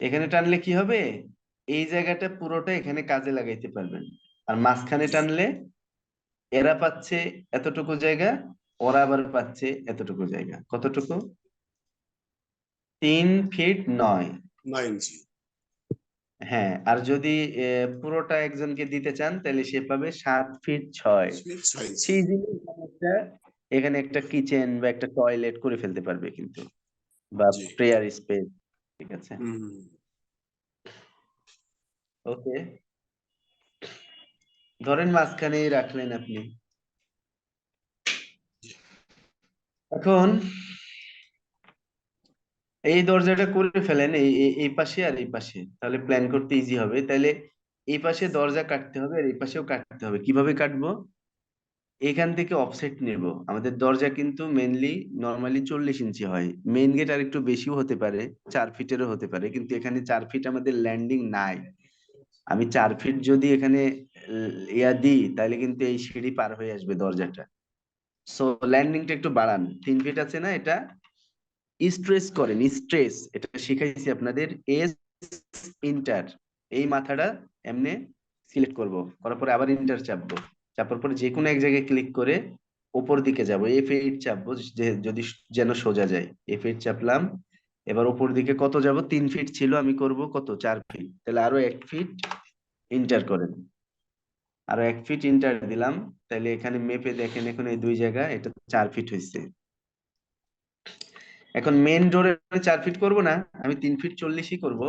এখানে টানলে কি হবে? এই জায়গাটা পুরোটা এখানে কাজে লাগাইতে পারবেন। আর মাঝখানে টানলে এরা পাচ্ছে এতটুকু জায়গা ওরা আবার পাচ্ছে এতটুকু জায়গা। কতটুকু? তিন ফিট নয়। হ্যাঁ আর যদি পুরোটা একজনকে দিতে চান তাহলে সে পাবে সাত ফিট ছয়। সেই এখানে একটা কিচেন বা একটা টয়লেট করে ফেলতে পারবে কিন্তু। বা প্রেয়ার স্পেস। ঠিক আছে? ওকে। ধরেন মাঝখানেই রাখলেন আপনি। এখন এই দরজাটা করে ফেলেন এই এই- এই পাশে আর এই পাশে। তাহলে প্ল্যান করতে ইজি হবে। তাহলে এই পাশে দরজা কাটতে হবে আর এই পাশেও কাটতে হবে। কীভাবে কাটবো? এখান থেকে অফসেট নেব। আমাদের দরজা কিন্তু মেনলি নর্মালি চল্লিশ ইঞ্চি হয়। মেইন গেট আর একটু বেশিও হতে পারে, চার ফিটেরও হতে পারে, কিন্তু এখানে চার ফিট আমাদের ল্যান্ডিং নাই। আমি চার ফিট যদি এখানে ইয়া দিই, তাহলে কিন্তু এই সিঁড়ি পার হয়ে আসবে দরজাটা। সো ল্যান্ডিংটা একটু বাড়ান। তিন ফিট আছে না এটা? স্ট্রেস করেন স্ট্রেস এটা শিখাইছি আপনাদের। এস ইন্টার এই মাথাটা এমনি সিলেক্ট করব। করার পরে আবার ইন্টার চাপবো। চাপার পরে যে কোনো এক জায়গায় ক্লিক করে উপর দিকে যাব এফ এইট চাপবো যদি যেন সোজা যায়। এফ এইট চাপলাম, এবার উপর দিকে কত যাব? তিন ফিট ছিল, আমি করব কত? চার ফিট তাহলে আরও এক ফিট ইন্টার করেন। আরও এক ফিট ইন্টার দিলাম, তাহলে এখানে মেপে দেখেন এখন এই দুই জায়গা, এটা চার ফিট হয়েছে এখন মেন ডোরে চার ফিট করব না, আমি তিন ফিট চল্লিশই করব।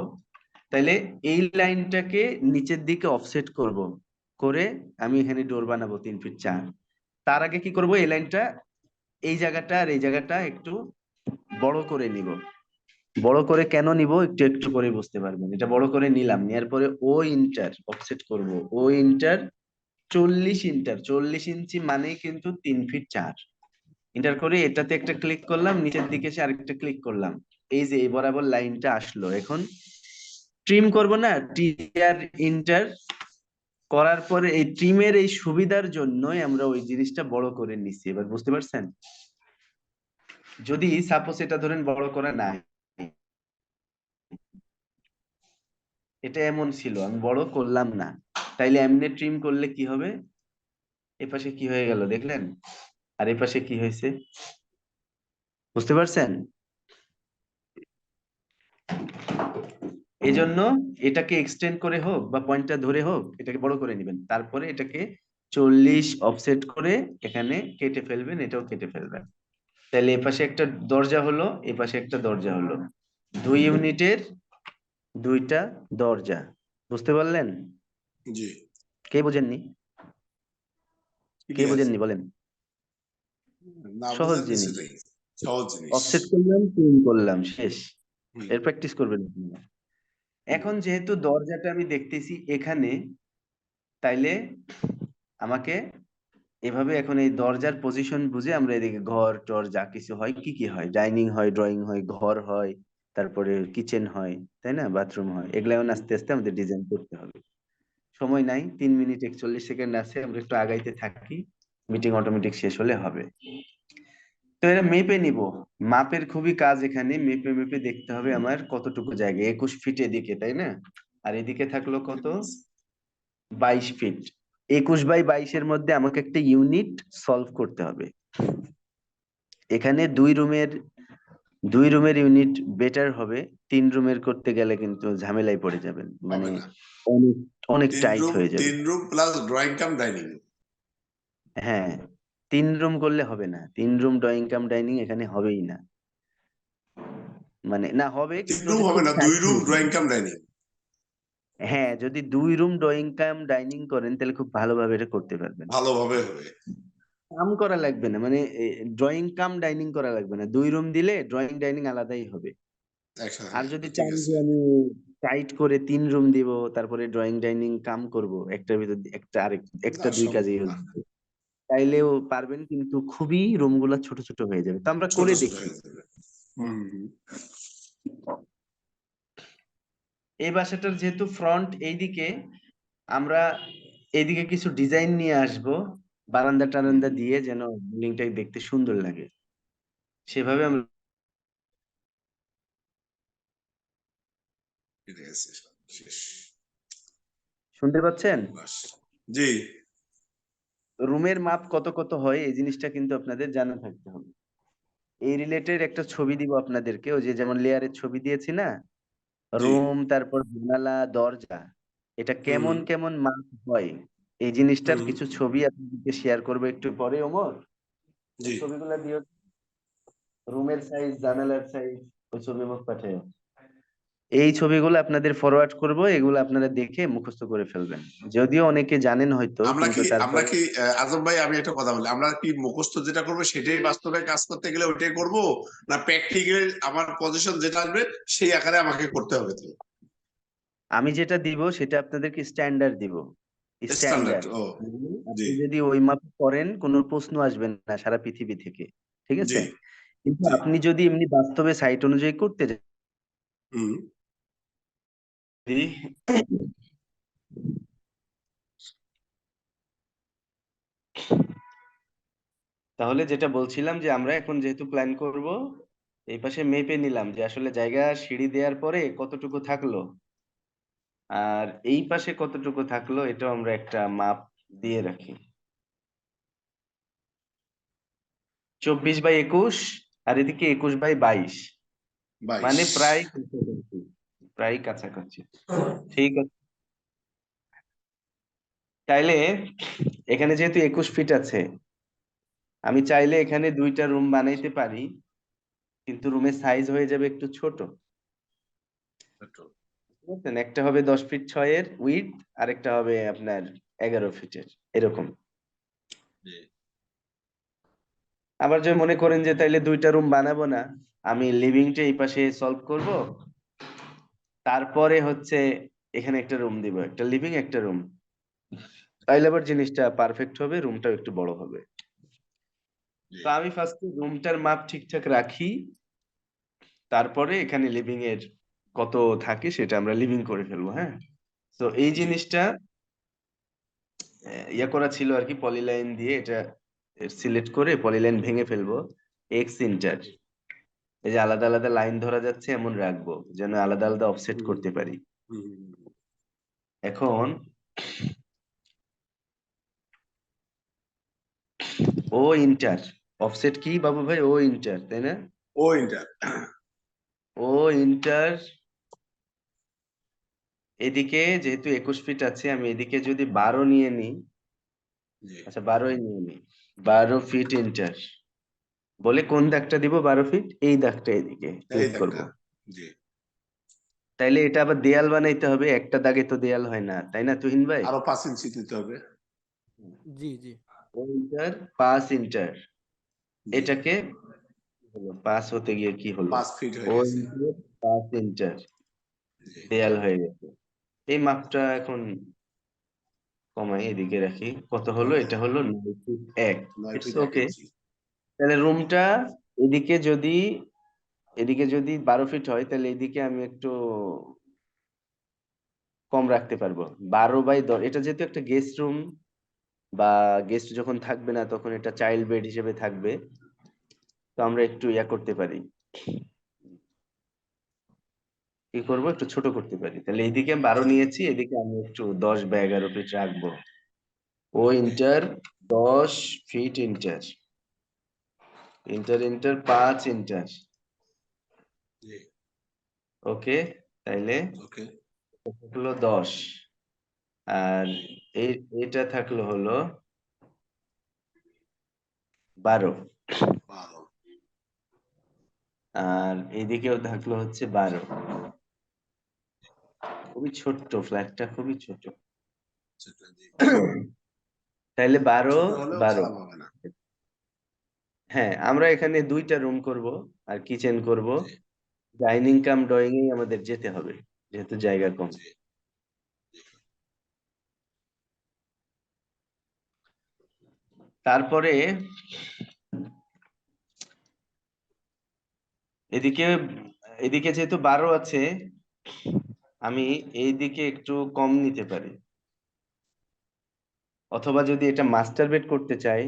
তাহলে এই লাইনটাকে নিচের দিকে অফসেট করব। করে আমি এখানে ডোর বানাবো তিন ফিট চার। তার আগে কি করব? এই লাইনটা এই জায়গাটা আর এই জায়গাটা একটু বড় করে নিব। বড় করে কেন নিব? একটু একটু করে বুঝতে পারবেন। এটা বড় করে নিলাম নেওয়ার পরে ও ইন্টার অফসেট করব। ও ইন্টার চল্লিশ ইন্টার চল্লিশ ইঞ্চি মানেই কিন্তু তিন ফিট চার। ইন্টার করে এটাতে একটা ক্লিক করলাম, নিচের দিকে এসে আরেকটা ক্লিক করলাম। এই যে, এই বরাবর লাইনটা আসলো। এখন ট্রিম করব না টিআর ইন্টার করার পরে এই ট্রিমের এই সুবিধার জন্যই আমরা ওই জিনিসটা বড় করে নিচ্ছি এবার বুঝতে পারছেন? যদি সাপোজ এটা ধরেন বড় করা নাই, এটা এমন ছিল, আমি বড় করলাম না। তাইলে এমনি ট্রিম করলে কি হবে? এপাশে কি হয়ে গেল দেখলেন? আর এপাশে কি হয়েছে? বুঝতে পারছেন? এই জন্য এটাকে এক্সটেন্ড করে হোক বা পয়েন্টটা ধরে হোক এটাকে বড় করে নেবেন। তারপরে এটাকে চল্লিশ অফসেট করে এখানে কেটে ফেলবেন এটাও কেটে ফেলবেন। তাহলে এপাশে একটা দরজা হলো এপাশে একটা দরজা হলো। দুই ইউনিটের দুইটা দরজা বুঝতে পারলেন? জি। কে বোঝেননি? কে বোঝেননি? বলেন। সহজ জিনিস। অফসেট করলাম করলাম শেষ। এর প্র্যাকটিস করবেন আপনারা। এখন যেহেতু দরজাটা আমি দেখতেছি এখানে তাইলে আমাকে এভাবে এখন এই দরজার পজিশন বুঝে আমরা এদিকে ঘর টর যা কিছু হয় কি কি হয়? ডাইনিং হয় ড্রয়িং হয় ঘর হয় তারপরে কিচেন হয় তাই না? বাথরুম হয়। এগুলা এখন আস্তে আস্তে আমাদের ডিজাইন করতে হবে। সময় নাই তিন মিনিট একচল্লিশ সেকেন্ড আছে আমরা একটু আগাইতে থাকি। মিটিং অটোমেটিক শেষ হলে হবে। তো এটা মেপে নিব। মাপের খুবই কাজ এখানে মেপে মেপে দেখতে হবে আমার কতটুকু জায়গা একুশ ফিট এদিকে তাই না? আর এদিকে থাকল কত? বাইশ ফিট একুশ বাই বাইশের মধ্যে আমাকে একটা ইউনিট সলভ করতে হবে। এখানে দুই রুমের দুই রুমের ইউনিট বেটার হবে। তিন রুমের করতে গেলে কিন্তু ঝামেলায় পড়ে যাবেন। মানে অনেক টাইট হয়ে যাবে। তিন room plus drawing cum dining হ্যাঁ। তিন রুম করলে হবে না। তিন রুম ড্রয়িং কাম ডাইনিং এখানে হবেই না। মানে না হবে কিন্তু হবে না দুই রুম ড্রয়িং কাম ডাইনিং হ্যাঁ যদি দুই রুম ড্রয়িং কাম ডাইনিং করেন তাহলে খুব ভালোভাবে এটা করতে পারবেন। ভালোভাবে হবে। কাম করা লাগবে না মানে ড্রয়িং কাম ডাইনিং করা লাগবে না। দুই রুম দিলে ড্রয়িং ডাইনিং আলাদাই হবে। আর যদি চান যে আমি টাইট করে তিন রুম দিব তারপরে ড্রয়িং ডাইনিং কাম করব একটার ভিতর একটা আরেক একটা দুই কাজে তাইলেও পারবেন কিন্তু খুবই রুমগুলা ছোট ছোট হয়ে যাবে। তো আমরা করে দেখি। এই বাসাটার যেহেতু ফ্রন্ট এইদিকে আমরা এইদিকে কিছু ডিজাইন নিয়ে আসব বারান্দা টারান্দা দিয়ে যেন বিল্ডিংটা দেখতে সুন্দর লাগে। সেভাবে আমরা শুনতে পাচ্ছেন? জি। রুমের মাপ কত কত হয় এই জিনিসটা কিন্তু আপনাদের জানা থাকতে হবে। এই রিলেটেড একটা ছবি দিব আপনাদেরকে ওই যে যেমন লেয়ারের ছবি দিয়েছি না? রুম তারপর জানালা দরজা এটা কেমন কেমন মাপ হয় এই জিনিসটার কিছু ছবি আপনাদেরকে শেয়ার করব একটু পরে ওমর। ছবিগুলো দিও। রুমের সাইজ জানালার সাইজ ওই ছবি মুখ পাঠিয়ে এই ছবিগুলো আপনাদের ফরওয়ার্ড করব এগুলো আপনারা দেখে মুখস্থ করে ফেলবেন। যদিও অনেকে জানেন হয়তো আমরা কি আমরা কি আজম ভাই আমি একটা কথা বলি। আমরা কি মুখস্থ যেটা করব সেটাই বাস্তবে কাজ করতে গেলে ওইটাই করব? না প্র্যাকটিক্যাল আমার পজিশন যেটা আসবে সেই আকারে আমাকে করতে হবে আমি যেটা দিব সেটা আপনাদেরকে স্ট্যান্ডার্ড দিব। স্ট্যান্ডার্ড যদি ওই মাপ করেন কোনো প্রশ্ন আসবে না সারা পৃথিবী থেকে। ঠিক আছে? কিন্তু আপনি যদি এমনি বাস্তবে সাইট অনুযায়ী করতে যান তাহলে যেটা বলছিলাম যে আমরা এখন যেহেতু প্ল্যান করব এই পাশে মেপে নিলাম যে আসলে জায়গা সিঁড়ি দেওয়ার পরে কতটুকু থাকল। আর এই পাশে কতটুকু থাকল এটাও আমরা একটা মাপ দিয়ে রাখি। চব্বিশ বাই একুশ আর এদিকে একুশ বাই বাইশ। মানে প্রায় প্রায় কাছাকাছি। ঠিক আছে। চাইলে এখানে যেহেতু একুশ ফিট আছে আমি চাইলে এখানে দুইটা রুম বানাইতে পারি কিন্তু রুমের সাইজ হয়ে যাবে একটু ছোট। একটা হবে দশ ফিট ছয়ের উইথ আর একটা হবে আপনার এগারো ফিটের এরকম। আবার যদি মনে করেন যে তাইলে দুইটা রুম বানাবো না আমি লিভিংটা এই পাশে সলভ করব তারপরে হচ্ছে এখানে একটা রুম দিব একটা লিভিং একটা রুম তাইলে আবার জিনিসটা পারফেক্ট হবে রুমটাও একটু বড় হবে। তো আমি ফার্স্ট রুমটার মাপ ঠিকঠাক রাখি তারপরে এখানে লিভিং এর কত থাকে সেটা আমরা লিভিং করে ফেলব হ্যাঁ? তো এই জিনিসটা ইয়া করা ছিল আর কি পলিলাইন দিয়ে এটা সিলেক্ট করে পলিলাইন ভেঙে ফেলব এক্স ইন্টার এই যে আলাদা আলাদা লাইন ধরা যাচ্ছে এমন রাখব যেন আলাদা আলাদা অফসেট করতে পারি। এখন ও ইন্টার অফসেট কি বাবু ভাই? ও ইন্টার তাই না? ও ইন্টার ও ইন্টার এদিকে যেহেতু একুশ ফিট আছে আমি এদিকে যদি বারো নিয়ে নিই আচ্ছা বারোই নিয়ে নিই। বারো ফিট ইন্টার বলে কোন দাগটা দিব বারো ফিট এই দাগটা এদিকে ক্লিক করব। তাইলে এটা আবার দেয়াল বানাইতে হবে একটা দাগে তো দেয়াল হয় না তাই না তুহিন ভাই? আরও পাঁচ ইঞ্চি দিতে হবে। জি জি। ইন্টার পাঁচ ইন্টার। এটাকে হতে গিয়ে কি হলো? পাঁচ ফিট পাঁচ ইন্টার দেয়াল হয়ে গেছে। এই মাপটা এখন কমাই এদিকে রাখি। কত হলো? এটা হলো নয় ফিট এক। নয় তাহলে রুমটা এদিকে যদি এদিকে যদি বারো ফিট হয়, তাহলে এদিকে আমি একটু কম রাখতে পারব। বারো বাই দশ, এটা যেহেতু একটা গেস্ট রুম বা গেস্ট যখন থাকবে না, তখন এটা চাইল্ড বেড হিসেবে থাকবে। তো আমরা একটু ইয়া করতে পারি। কি করব? একটু ছোট করতে পারি। তাহলে এইদিকে আমি বারো নিয়েছি, এদিকে আমি একটু দশ বা এগারো ফিট রাখব। ও ইন্টার দশ ফিট ইন্টার ইন্টার ইন্টার পাঁচ ইন্টার ওকে তাইলে থাকল দশ। আর এই এটা থাকল হলো বারো। আর এদিকেও থাকল হচ্ছে বারো। খুবই ছোট্ট ফ্ল্যাটটা খুবই ছোট। তাইলে বারো বারো। হ্যাঁ আমরা এখানে দুইটা রুম করব আর কিচেন করব জি। ডাইনিং কাম ড্রয়িং এই আমাদের যেতে হবে যেহেতু জায়গা কম জি। তারপরে এদিকে এদিকে যেহেতু বারো আছে আমি এই দিকে একটু কম নিতে পারি অথবা যদি এটা মাস্টার বেড করতে চাই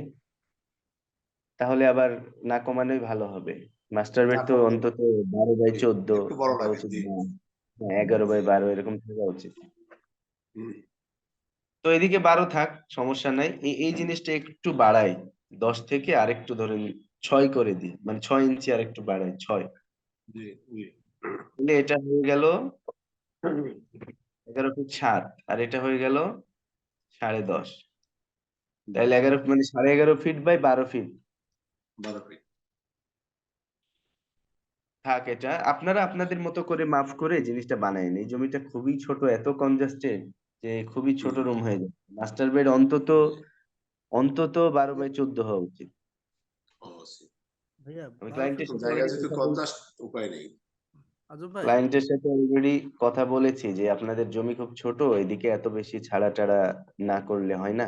তাহলে আবার না কমানোই ভালো হবে। মাস্টার বেড তো অন্তত বারো বাই চোদ্দ। হ্যাঁ, এগারো বাই বারো এরকম থাকা উচিত। তো এদিকে বারো থাক সমস্যা নাই। এই জিনিসটা একটু বাড়াই। দশ থেকে আরেকটু ধরেন ছয় করে দিই। মানে ছয় ইঞ্চি আর একটু বাড়াই ছয়। তাহলে এটা হয়ে গেল এগারো ফিট সাত আর এটা হয়ে গেল সাড়ে দশ। তাহলে এগারো মানে সাড়ে এগারো ফিট বাই বারো ফিট। বারো ফিট থাক এটা আপনারা আপনাদের মতো করে মাফ করে জিনিসটা বানায়েন। এই জমিটা খুবই ছোট এত কনজাস্টেড যে খুবই ছোট রুম হয়ে যায় মাস্টার বেড অন্তত অন্তত বারো বাই চোদ্দ হওয়া উচিত। ক্লায়েন্টের সাথে অলরেডি কথা বলেছি যে আপনাদের জমি খুব ছোট এদিকে এত বেশি ছাড়া টাড়া না করলে হয় না?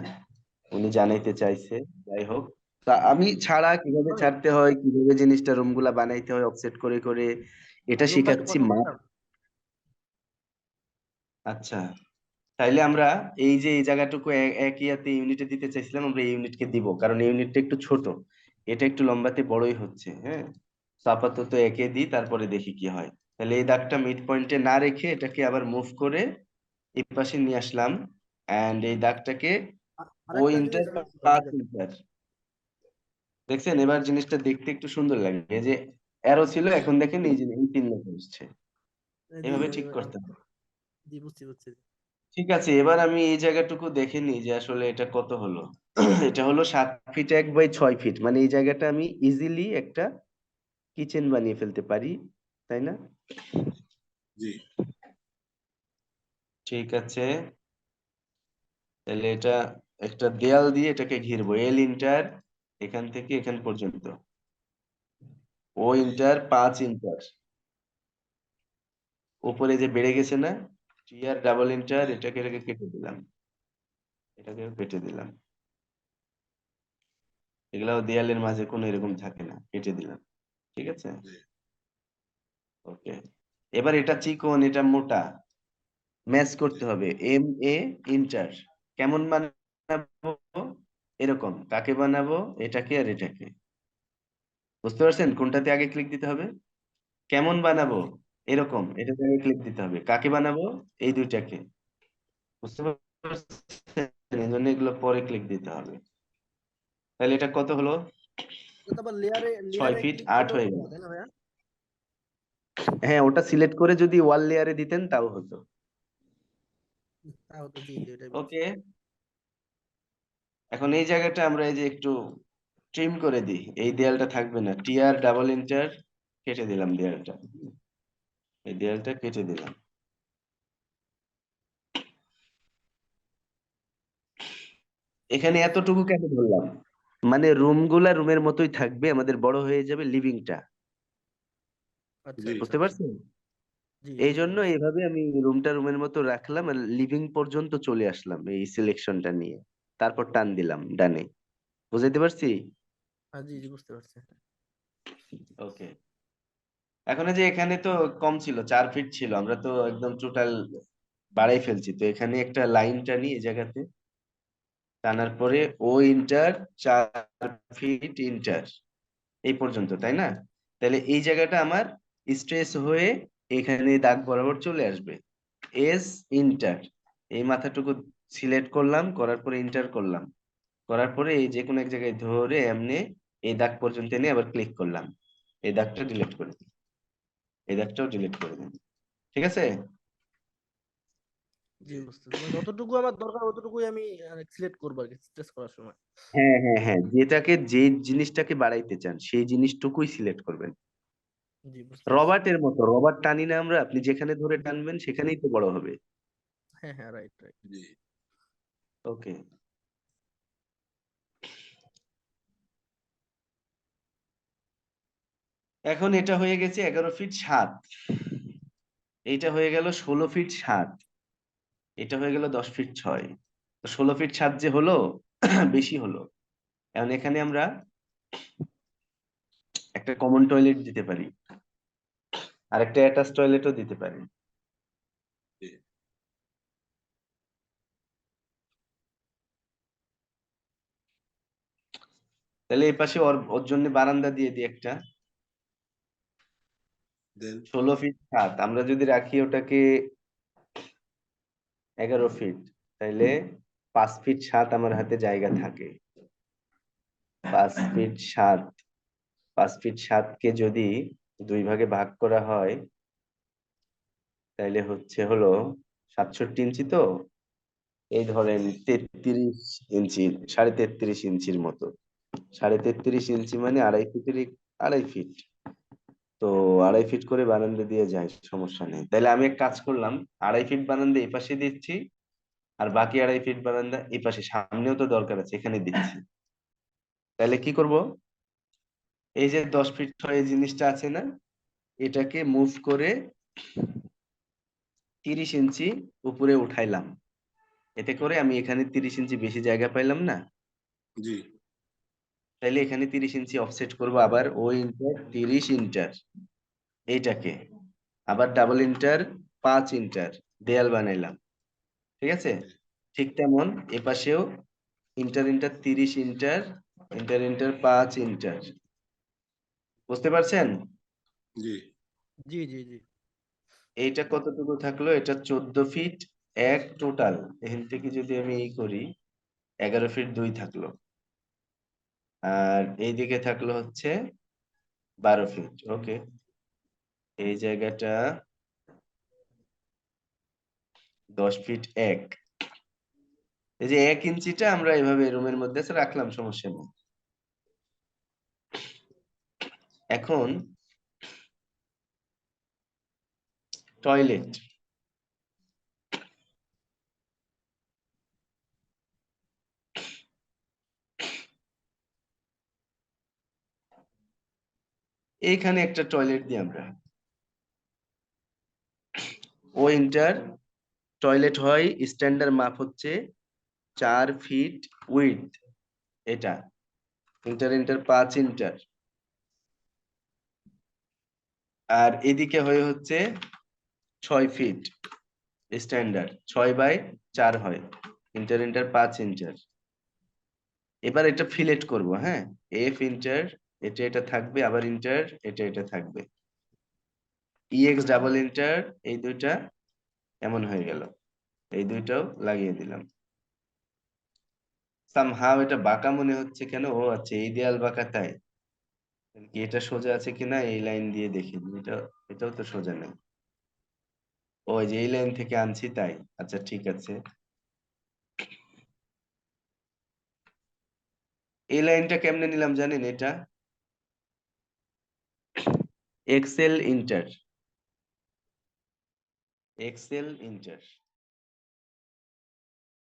উনি জানাইতে চাইছে যাই হোক। তা আমি ছাড়া কীভাবে ছাড়তে হয় কীভাবে জিনিসটা রুমগুলা বানাইতে হয় অফসেট করে করে এটা শিখাচ্ছি মা। আচ্ছা তাইলে আমরা এই যে এই জায়গাটুকু এ- এক ইয়াতে ইউনিটে দিতে চাইছিলাম আমরা এই ইউনিটকে দিব। কারণ ইউনিটটা একটু ছোট এটা একটু লম্বাতে বড়ই হচ্ছে হ্যাঁ? তো আপাতত একে দিই তারপরে দেখি কি হয়। তাহলে এই দাগটা মিড পয়েন্টে না রেখে এটাকে আবার মুভ করে এই পাশে নিয়ে আসলাম এন্ড এই দাগটাকে ও ইন্টার পাঁচ ইন্টার দেখছেন? এবার জিনিসটা দেখতে একটু সুন্দর লাগে যে অ্যারো ছিল এখন দেখেন এই যে এই তিন লেখা এভাবে ঠিক করতে হবে। জি বুঝছি বুঝছি। ঠিক আছে এবার আমি এই জায়গাটুকু দেখে নিই যে আসলে এটা কত হলো। এটা হলো সাত ফিট এক বাই ছয় ফিট মানে এই জায়গাটা আমি ইজিলি একটা কিচেন বানিয়ে ফেলতে পারি তাই না? জি। ঠিক আছে। তাহলে এটা একটা দেয়াল দিয়ে এটাকে ঘিরবো। এল ইন্টার এখান থেকে এখান পর্যন্ত। ও ইন্টার পাঁচ ইন্টার উপরে যে বেড়ে গেছে না টিআর ডাবল ইন্টার এটাকে এটাকে কেটে দিলাম। এটাকে কেটে দিলাম। এগুলাও দেয়ালের মাঝে কোনো এরকম থাকে না, কেটে দিলাম। ঠিক আছে? ওকে এবার এটা চিকন, এটা মোটা। ম্যাচ করতে হবে। এম এ ইন্টার কেমন বানাবো? এরকম কাকে বানাবো এটাকে আর এটাকে। বুঝতে পারছেন? কোনটাতে আগে ক্লিক দিতে হবে? কেমন বানাবো? এরকম এটাতে আগে ক্লিক দিতে হবে। কাকে বানাবো? এই দুইটাকে। বুঝতে পারছেন? এই জন্য এগুলো পরে ক্লিক দিতে হবে। তাহলে এটা কত হলো? ছয় ফিট আট হয়ে গেল। হ্যাঁ ওটা সিলেক্ট করে যদি ওয়াল লেয়ারে দিতেন তাও হতো। ওকে এখন এই জায়গাটা আমরা এই যে একটু ট্রিম করে দিই। এই দেয়ালটা থাকবে না। টিআর ডাবল ইন্টার কেটে দিলাম দেয়ালটা। এই দেয়ালটা কেটে দিলাম। এখানে এতটুকু কেন বললাম? মানে রুমগুলা রুমের মতোই থাকবে আমাদের বড় হয়ে যাবে লিভিংটা আচ্ছা বুঝতে পারছেন? এই জন্য এইভাবে আমি রুমটা রুমের মতো রাখলাম আর লিভিং পর্যন্ত চলে আসলাম এই সিলেকশনটা নিয়ে। তারপর টান দিলাম ডানে। বুঝাইতে পারছি? হ্যাঁ জি জি বুঝতে পারছি। ওকে। এখন যে এখানে তো কম ছিল চার ফিট ছিল আমরা তো একদম টোটাল বাড়াই ফেলছি। তো এখানে একটা লাইন টানি এই জায়গাতে। টানার পরে ও ইন্টার চার ফিট ইন্টার এই পর্যন্ত তাই না? তাহলে এই জায়গাটা আমার স্ট্রেস হয়ে এখানে দাগ বরাবর চলে আসবে। এস ইন্টার এই মাথাটুকু সিলেক্ট করলাম করার পরে ইন্টার করলাম। করার পরে এই যে কোনো এক জায়গায় ধরে এমনি এই দাগ পর্যন্ত এনে আবার ক্লিক করলাম। এই দাগটা ডিলিট করে দিন এই দাগটাও ডিলিট করে দিন ঠিক আছে? জি বুঝতে পারছি। মানে যতটুকু আমার দরকার ততটুকুই আমি সিলেক্ট করব আর কি স্ট্রেস করার সময়। হ্যাঁ হ্যাঁ হ্যাঁ যেটাকে যে জিনিসটাকে বাড়াইতে চান সেই জিনিসটুকুই সিলেক্ট করবেন। জি বুঝতে পারছি। রবার্টের মতো রবার্ট টানি না আমরা আপনি যেখানে ধরে টানবেন সেখানেই তো বড় হবে। হ্যাঁ হ্যাঁ রাইট রাইট জি। ওকে এখন এটা হয়ে গেছে এগারো ফিট সাত। এইটা হয়ে গেল ষোলো ফিট সাত। এটা হয়ে গেল দশ ফিট ছয়। তো ষোলো ফিট সাত যে হলো, বেশি হলো। এখন এখানে আমরা একটা কমন টয়লেট দিতে পারি। আর একটা অ্যাটাচ টয়লেটও দিতে পারি। তাহলে এই পাশে ওর ওর জন্য বারান্দা দিয়ে দিই একটা। ষোলো ফিট সাত আমরা যদি রাখি ওটাকে এগারো ফিট তাইলে পাঁচ ফিট সাত আমার হাতে জায়গা থাকে। পাঁচ ফিট সাত পাঁচ ফিট সাতকে যদি দুই ভাগে ভাগ করা হয় তাইলে হচ্ছে হলো সাতষট্টি ইঞ্চি তো? এই ধরেন তেত্রিশ ইঞ্চি সাড়ে তেত্রিশ ইঞ্চির মতো। সাড়ে তেত্রিশ ইঞ্চি মানে আড়াই ফিটের আড়াই ফিট। তো আড়াই ফিট করে বারান্দা দিয়ে যায়, সমস্যা নেই। তাহলে আমি এক কাজ করলাম, আড়াই ফিট বারান্দা এই পাশে দিচ্ছি আর বাকি আড়াই ফিট বারান্দা এই পাশে সামনেও তো দরকার আছে, এখানে দিচ্ছি। তাহলে কি করব? এই যে দশ ফিট ছয় জিনিসটা আছে না, এটাকে মুভ করে তিরিশ ইঞ্চি উপরে উঠাইলাম। এতে করে আমি এখানে তিরিশ ইঞ্চি বেশি জায়গা পাইলাম না। জি। তাইলে এখানে তিরিশ ইঞ্চি অফসেট করব আবার ও ইন্টার তিরিশ ইন্টার এইটাকে। আবার ডাবল ইন্টার পাঁচ ইন্টার দেয়াল বানাইলাম। ঠিক আছে? ঠিক তেমন এ পাশেও ইন্টার ইন্টার তিরিশ ইন্টার ইন্টার ইন্টার পাঁচ ইন্টার বুঝতে পারছেন? জি। জি জি জি। এইটা কতটুকু থাকল? এটা চোদ্দ ফিট এক টোটাল এখান থেকে যদি আমি এই করি এগারো ফিট দুই থাকল। আর এইদিকে থাকল হচ্ছে বারো ফিট ওকে এই জায়গাটা দশ ফিট এক। এই যে এক ইঞ্চিটা আমরা এভাবে রুমের মধ্যে রাখলাম, সমস্যা নেই। এখন টয়লেট এইখানে একটা টয়লেট দিই আমরা। ও ইন্টার টয়লেট হয় স্ট্যান্ডার্ড মাপ হচ্ছে চার ফিট উইথ এটা। ইন্টার ইন্টার পাঁচ ইন্টার আর এদিকে হয়ে হচ্ছে ছয় ফিট স্ট্যান্ডার্ড ছয় বাই চার হয়। ইন্টার ইন্টার পাঁচ ইন্টার এবার এটা ফিলেট করব হ্যাঁ? এফ ইন্টার এটা এটা থাকবে, আবার ইন্টার এটা এটা থাকবে। ইএক্স ডাবল ইন্টার এই দুইটা এমন হয়ে গেল। এই দুইটাও লাগিয়ে দিলাম। সামহাও এটা বাঁকা মনে হচ্ছে কেন? ও আচ্ছা এই দেয়াল বাঁকা তাই। কি এটা সোজা আছে কিনা? এই লাইন দিয়ে দেখি এটা, এটাও তো সোজা নেই। ও যে এই লাইন থেকে আনছি তাই। আচ্ছা ঠিক আছে। এই লাইনটা কেমনে নিলাম জানেন এটা? Excel inter Excel inter